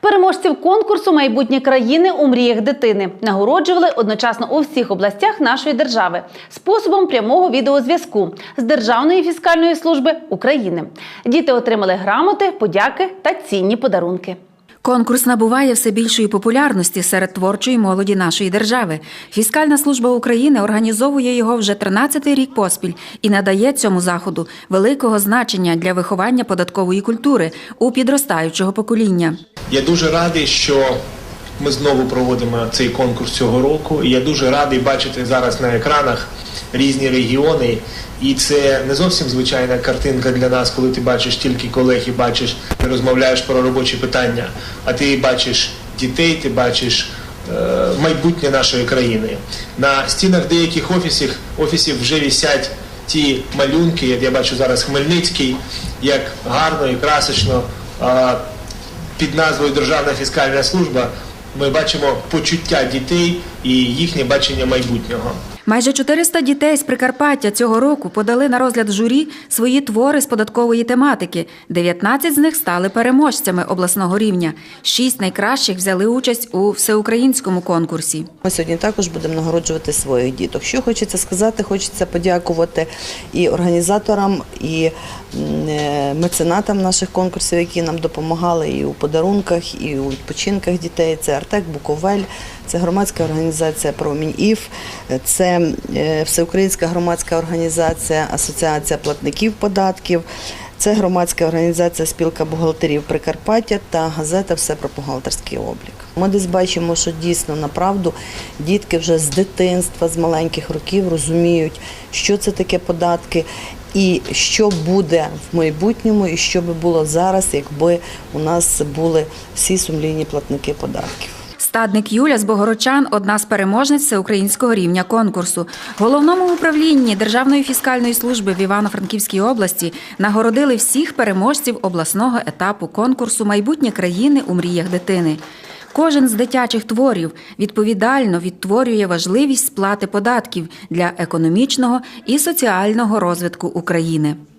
Переможців конкурсу Майбутнє країни у мріях дитини нагороджували одночасно у всіх областях нашої держави способом прямого відеозв'язку з Державної фіскальної служби України. Діти отримали грамоти, подяки та цінні подарунки. Конкурс набуває все більшої популярності серед творчої молоді нашої держави. Фіскальна служба України організовує його вже 13-й рік поспіль і надає цьому заходу великого значення для виховання податкової культури у підростаючого покоління. Я дуже радий, що ми знову проводимо цей конкурс цього року. І я дуже радий бачити зараз на екранах різні регіони. І це не зовсім звичайна картинка для нас, коли ти бачиш тільки колег і бачиш, ти розмовляєш про робочі питання, а ти бачиш дітей, ти бачиш е, майбутнє нашої країни. На стінах деяких офісів, офісів вже висять ті малюнки, як я бачу зараз Хмельницький, як гарно і красочно. Під назвою Державна фіскальна служба ми бачимо почуття дітей і їхнє бачення майбутнього. Майже 400 дітей з Прикарпаття цього року подали на розгляд журі свої твори з податкової тематики. 19 з них стали переможцями обласного рівня. Шість найкращих взяли участь у всеукраїнському конкурсі. Ми сьогодні також будемо нагороджувати своїх діток. Що хочеться сказати, хочеться подякувати і організаторам, і е, меценатам наших конкурсів, які нам допомагали і у подарунках, і у відпочинках дітей. Це Артек Буковель, це громадська організація Промінь Іф, це е, Всеукраїнська громадська організація Асоціація платників податків. Це громадська організація Спілка бухгалтерів Прикарпаття та газета Все про бухгалтерський облік. Ми десь бачимо, що дійсно направду дітки вже з дитинства, з маленьких років розуміють, що це таке податки. І що буде в майбутньому, і що би було зараз, якби у нас були всі сумлінні платники податків. Стадник Юля з Богородчан – одна з переможниць всеукраїнського рівня конкурсу. Головному управлінні Державної фіскальної служби в Івано-Франківській області нагородили всіх переможців обласного етапу конкурсу Майбутнє країни у мріях дитини. Кожен з дитячих творів відповідально відтворює важливість сплати податків для економічного і соціального розвитку України.